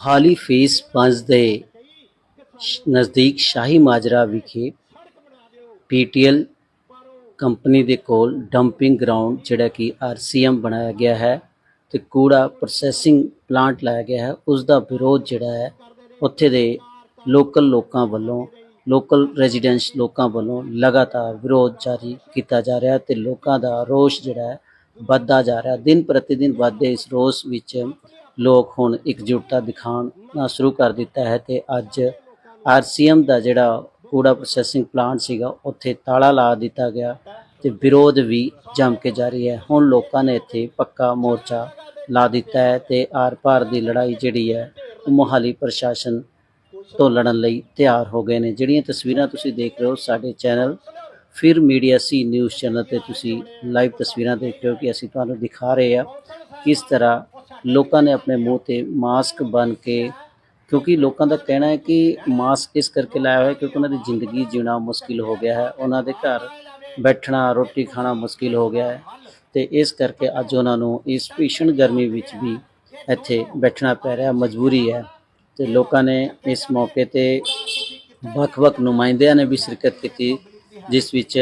ਹਾਲੀ ਫੇਸ 5 ਦੇ ਨਜ਼ਦੀਕ ਸ਼ਾਹੀ ਮਾਜਰਾ ਵਿਖੇ ਪੀਟੀਐਲ ਕੰਪਨੀ ਦੇ ਕੋਲ ਡੰਪਿੰਗ ਗਰਾਊਂਡ, ਜਿਹੜਾ ਕਿ ਆਰਸੀਐਮ ਬਣਾਇਆ ਗਿਆ ਹੈ ਤੇ ਕੂੜਾ ਪ੍ਰੋਸੈਸਿੰਗ ਪਲਾਂਟ ਲਾਇਆ ਗਿਆ ਹੈ। ਉਸ ਦਾ ਵਿਰੋਧ ਜਿਹੜਾ ਹੈ, ਉੱਥੇ ਦੇ ਲੋਕਲ ਲੋਕਾਂ ਵੱਲੋਂ, ਲੋਕਲ ਰੈਜ਼ੀਡੈਂਸ ਲੋਕਾਂ ਵੱਲੋਂ ਲਗਾਤਾਰ ਵਿਰੋਧ ਜਾਰੀ ਕੀਤਾ ਜਾ ਰਿਹਾ ਹੈ ਤੇ ਲੋਕਾਂ ਦਾ ਰੋਸ਼ ਜਿਹੜਾ ਹੈ ਵੱਧਦਾ ਜਾ ਰਿਹਾ। ਦਿਨ ਪ੍ਰਤੀ ਦਿਨ ਵੱਧਦੇ ਇਸ ਰੋਸ ਵਿੱਚ ਲੋਕ ਹੁਣ ਇਕਜੁੱਟਤਾ ਦਿਖਾਉਣਾ ਸ਼ੁਰੂ ਕਰ ਦਿੱਤਾ ਹੈ ਤੇ ਅੱਜ ਆਰਸੀਐਮ ਦਾ ਜਿਹੜਾ ਕੂੜਾ ਪ੍ਰੋਸੈਸਿੰਗ ਪਲਾਂਟ ਸੀਗਾ, ਉੱਥੇ ਤਾਲਾ ਲਾ ਦਿੱਤਾ ਗਿਆ ਤੇ ਵਿਰੋਧ ਵੀ ਜੰਮ ਕੇ ਜਾਰੀ ਹੈ। ਹੁਣ ਲੋਕਾਂ ਨੇ ਇੱਥੇ ਪੱਕਾ ਮੋਰਚਾ ਲਾ ਦਿੱਤਾ ਹੈ ਤੇ ਆਰ-ਪਾਰ ਦੀ ਲੜਾਈ ਜਿਹੜੀ ਹੈ, ਉਹ ਮੋਹਾਲੀ ਪ੍ਰਸ਼ਾਸਨ ਤੋਂ ਲੜਨ ਲਈ ਤਿਆਰ ਹੋ ਗਏ ਨੇ। ਜਿਹੜੀਆਂ ਤਸਵੀਰਾਂ ਤੁਸੀਂ ਦੇਖ ਰਹੇ ਹੋ, ਸਾਡੇ ਚੈਨਲ ਫਿਰ ਮੀਡੀਆ ਸੀ ਨਿਊਜ਼ ਚੈਨਲ ਤੇ ਤੁਸੀਂ ਲਾਈਵ ਤਸਵੀਰਾਂ ਦੇਖ ਰਹੇ ਹੋ ਕਿ ਅਸੀਂ ਤੁਹਾਨੂੰ ਦਿਖਾ ਰਹੇ ਹਾਂ ਕਿਸ ਤਰ੍ਹਾਂ ਲੋਕਾਂ ਨੇ ਆਪਣੇ ਮੂੰਹ ਤੇ ਮਾਸਕ ਬੰਨ ਕੇ, ਕਿਉਂਕਿ ਲੋਕਾਂ ਦਾ ਕਹਿਣਾ ਹੈ ਕਿ ਮਾਸਕ ਇਸ ਕਰਕੇ ਲਾਇਆ ਹੋਇਆ ਕਿਉਂਕਿ ਉਹਨਾਂ ਦੀ ਜ਼ਿੰਦਗੀ ਜੀਣਾ ਮੁਸ਼ਕਿਲ ਹੋ ਗਿਆ ਹੈ। ਉਹਨਾਂ ਦੇ ਘਰ ਬੈਠਣਾ, ਰੋਟੀ ਖਾਣਾ ਮੁਸ਼ਕਿਲ ਹੋ ਗਿਆ ਹੈ ਤੇ ਇਸ ਕਰਕੇ ਅੱਜ ਉਹਨਾਂ ਨੂੰ ਇਸ ਭੀਸ਼ਣ ਗਰਮੀ ਵਿੱਚ ਵੀ ਇੱਥੇ ਬੈਠਣਾ ਪੈ ਰਿਹਾ ਮਜਬੂਰੀ ਹੈ ਤੇ ਲੋਕਾਂ ਨੇ ਇਸ ਮੌਕੇ ਤੇ ਵੱਖ-ਵੱਖ ਨੁਮਾਇੰਦਿਆਂ ਨੇ ਵੀ ਸ਼ਿਰਕਤ ਕੀਤੀ, ਜਿਸ ਵਿੱਚ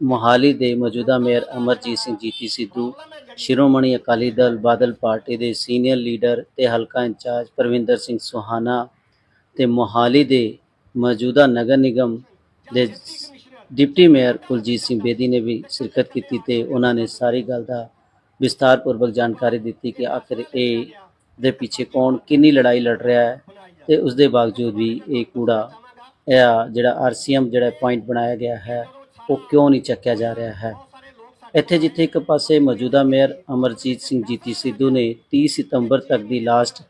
ਮੋਹਾਲੀ ਦੇ ਮੌਜੂਦਾ ਮੇਅਰ ਅਮਰਜੀਤ ਸਿੰਘ ਜੀਤੀ ਸਿੱਧੂ, ਸ਼ਿਰੋਮਣੀ ਅਕਾਲੀ ਦਲ ਬਾਦਲ ਪਾਰਟੀ ਦੇ ਸੀਨੀਅਰ ਲੀਡਰ ਤੇ ਹਲਕਾ ਇੰਚਾਰਜ ਪ੍ਰਵਿੰਦਰ ਸਿੰਘ ਸੁਹਾਨਾ ਤੇ ਮੋਹਾਲੀ ਦੇ ਮੌਜੂਦਾ ਨਗਰ ਨਿਗਮ ਦੇ ਡਿਪਟੀ ਮੇਅਰ ਕੁਲਜੀਤ ਸਿੰਘ ਬੇਦੀ ਨੇ ਵੀ ਸ਼ਿਰਕਤ ਕੀਤੀ ਤੇ ਉਹਨਾਂ ਨੇ ਸਾਰੀ ਗੱਲ ਦਾ ਵਿਸਤਾਰਪੂਰਵਕ ਜਾਣਕਾਰੀ ਦਿੱਤੀ ਕਿ ਆਖਿਰ ਇਹ ਦੇ ਪਿੱਛੇ ਕੌਣ, ਕਿੰਨੀ ਲੜਾਈ ਲੜ ਰਿਹਾ ਹੈ ਤੇ ਉਸ ਦੇ ਬਾਵਜੂਦ ਵੀ ਇਹ ਕੂੜਾ, ਇਹ ਜਿਹੜਾ ਆਰਸੀਐਮ ਜਿਹੜਾ ਪੁਆਇੰਟ ਬਣਾਇਆ ਗਿਆ ਹੈ ਉਹ ਕਿਉਂ ਨਹੀਂ ਚੱਕਿਆ ਜਾ ਰਿਹਾ ਹੈ? ਇੱਥੇ ਜਿੱਥੇ ਇੱਕ ਪਾਸੇ ਮੌਜੂਦਾ ਮੇਅਰ ਅਮਰਜੀਤ ਸਿੰਘ ਜੀਤੀ ਸਿੱਧੂ ਨੇ 30 ਸਤੰਬਰ ਤੱਕ ਦੀ ਲਾਸਟ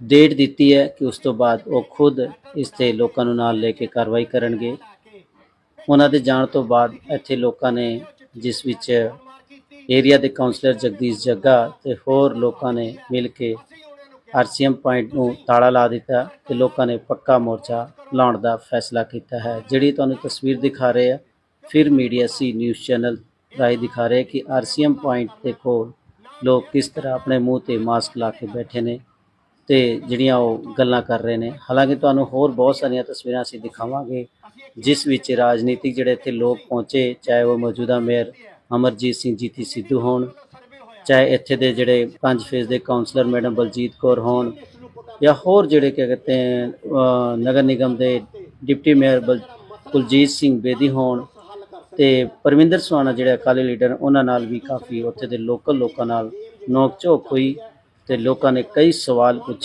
ਡੇਟ ਦਿੱਤੀ ਹੈ ਕਿ ਉਸ ਤੋਂ ਬਾਅਦ ਉਹ ਖੁਦ ਇਸ ਤੇ ਲੋਕਾਂ ਨੂੰ ਨਾਲ ਲੈ ਕੇ ਕਾਰਵਾਈ ਕਰਨਗੇ। ਉਹਨਾਂ ਦੇ ਜਾਣ ਤੋਂ ਬਾਅਦ ਇੱਥੇ ਲੋਕਾਂ ਨੇ, ਜਿਸ ਵਿੱਚ ਏਰੀਆ ਦੇ ਕਾਉਂਸਲਰ ਜਗਦੀਸ਼ ਜੱਗਾ ਤੇ ਹੋਰ ਲੋਕਾਂ ਨੇ ਮਿਲ ਕੇ ਆਰਸੀਐਮ ਪੁਆਇੰਟ ਨੂੰ ਤਾਲਾ ਲਾ ਦਿੱਤਾ ਤੇ ਲੋਕਾਂ ਨੇ ਪੱਕਾ ਮੋਰਚਾ ਲਾਉਣ ਦਾ ਫੈਸਲਾ ਕੀਤਾ ਹੈ। ਜਿਹੜੀ ਤੁਹਾਨੂੰ ਤਸਵੀਰ ਦਿਖਾ ਰਹੇ ਆ, ਫਿਰ ਮੀਡੀਆ ਸੀ ਨਿਊਜ਼ ਚੈਨਲ ਰਾਹੀਂ ਦਿਖਾ ਰਹੇ ਕਿ ਆਰਸੀਐਮ ਪੁਆਇੰਟ ਦੇ ਕੋਲ ਲੋਕ ਕਿਸ ਤਰ੍ਹਾਂ ਆਪਣੇ ਮੂੰਹ ਤੇ ਮਾਸਕ ਲਾ ਕੇ ਬੈਠੇ ਨੇ ਤੇ ਜਿਹੜੀਆਂ ਉਹ ਗੱਲਾਂ ਕਰ ਰਹੇ ਨੇ। ਹਾਲਾਂਕਿ ਤੁਹਾਨੂੰ ਹੋਰ ਬਹੁਤ ਸਾਰੀਆਂ ਤਸਵੀਰਾਂ ਅਸੀਂ ਦਿਖਾਵਾਂਗੇ, ਜਿਸ ਵਿੱਚ ਰਾਜਨੀਤਿਕ ਜਿਹੜੇ ਇੱਥੇ ਲੋਕ ਪਹੁੰਚੇ, ਚਾਹੇ ਉਹ ਮੌਜੂਦਾ ਮੇਅਰ ਅਮਰਜੀਤ ਸਿੰਘ, ਜੀਤੀ ਸਿੱਧੂ ਹੋਣ ਚਾਹੇ ਇੱਥੇ ਦੇ ਜਿਹੜੇ ਪੰਜ ਫੇਜ਼ ਦੇ ਕਾਉਂਸਲਰ ਮੈਡਮ ਬਲਜੀਤ ਕੌਰ ਹੋਣ ਜਾਂ ਹੋਰ ਜਿਹੜੇ ਕੀ ਕਹਤੇ ਹੈ ਨਗਰ ਨਿਗਮ ਦੇ ਡਿਪਟੀ ਮੇਅਰ ਬਲ- ਕੁਲਜੀਤ ਸਿੰਘ ਬੇਦੀ ਹੋਣ ਤੇ ਪਰਮਿੰਦਰ ਸਵਾਣਾ ਜਿਹੜੇ ਅਕਾਲੀ ਲੀਡਰ ਉਹਨਾਂ ਨਾਲ ਵੀ ਕਾਫੀ ਉੱਥੇ ਦੇ ਲੋਕਲ ਲੋਕਾਂ ਨਾਲ ਨੋਕ ਝੋਕ ਹੋਈ ਤੇ ਲੋਕਾਂ ਨੇ ਕਈ ਸਵਾਲ ਪੁੱਛੇ।